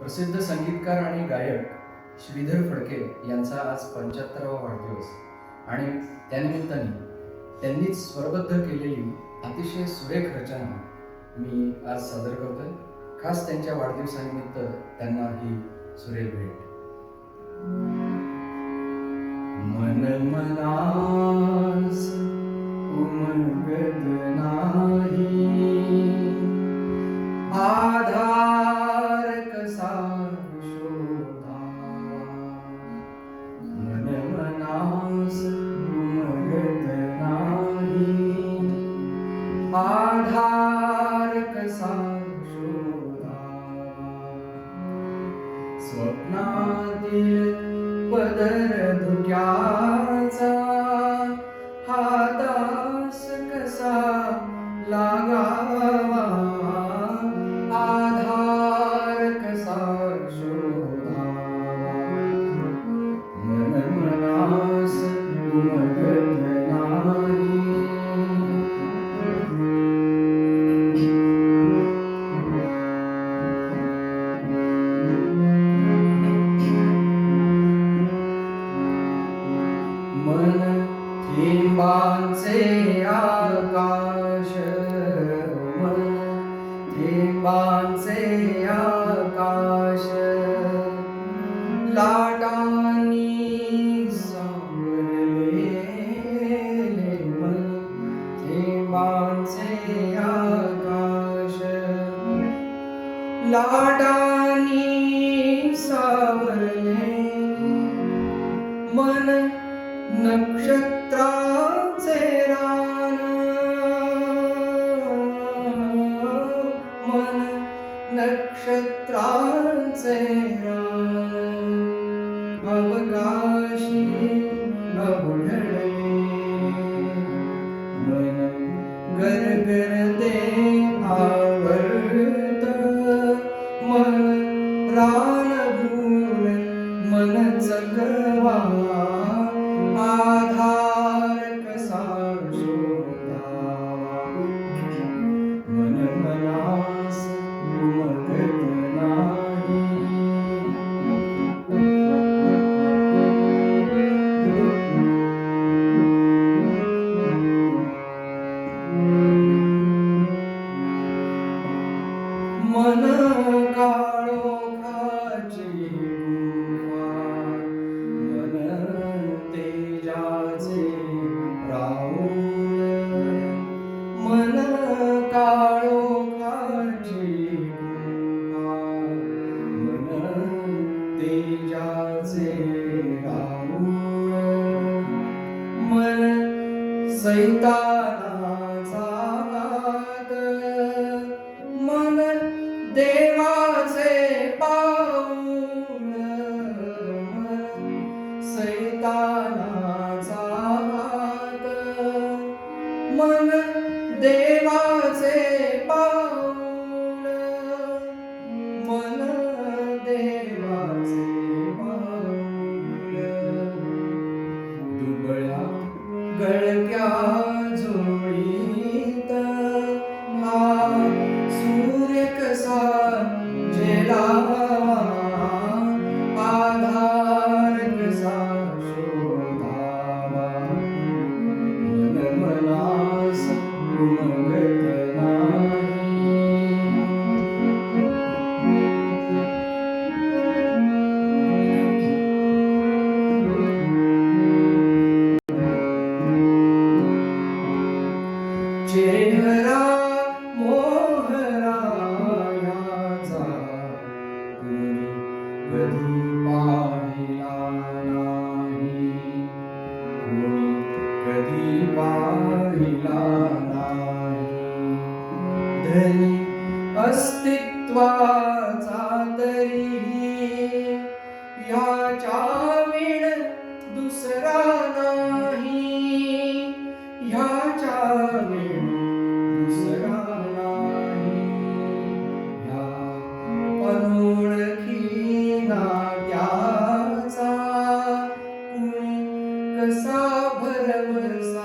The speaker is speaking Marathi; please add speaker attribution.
Speaker 1: प्रसिद्ध संगीतकार आणि गायक श्रीधर फडके यांचा आज पंच्याहत्तरावा वाढदिवस. आणि त्यानिमित्ताने त्यांनीच स्वरबद्ध केलेली अतिशय सुरेख रचना मी आज सादर करतोय. खास त्यांच्या वाढदिवसानिमित्त त्यांना ही सुरेख भेट. मन मनास उमगत स्वप्नातील पदर धुक्याचा थेंबांचे आकाश मन थेंबांचे आकाश लाटांनी सावरले मन थेंबांचे आकाश लाटांनी सावरले मन नक्षत्रा मन काळोखाची गुहा मन तेजाचे राऊळ मन काळोखाची गुहा मन तेजाचे राऊळ मन सैतानाचा देवाचे पाऊल सैतानाचा हात मन देवाचे पाऊल मन देवाचे पाऊल दुबळ्या गळक्या कधी पाहिला नाही. अस्तित्वाचा Sabır sabır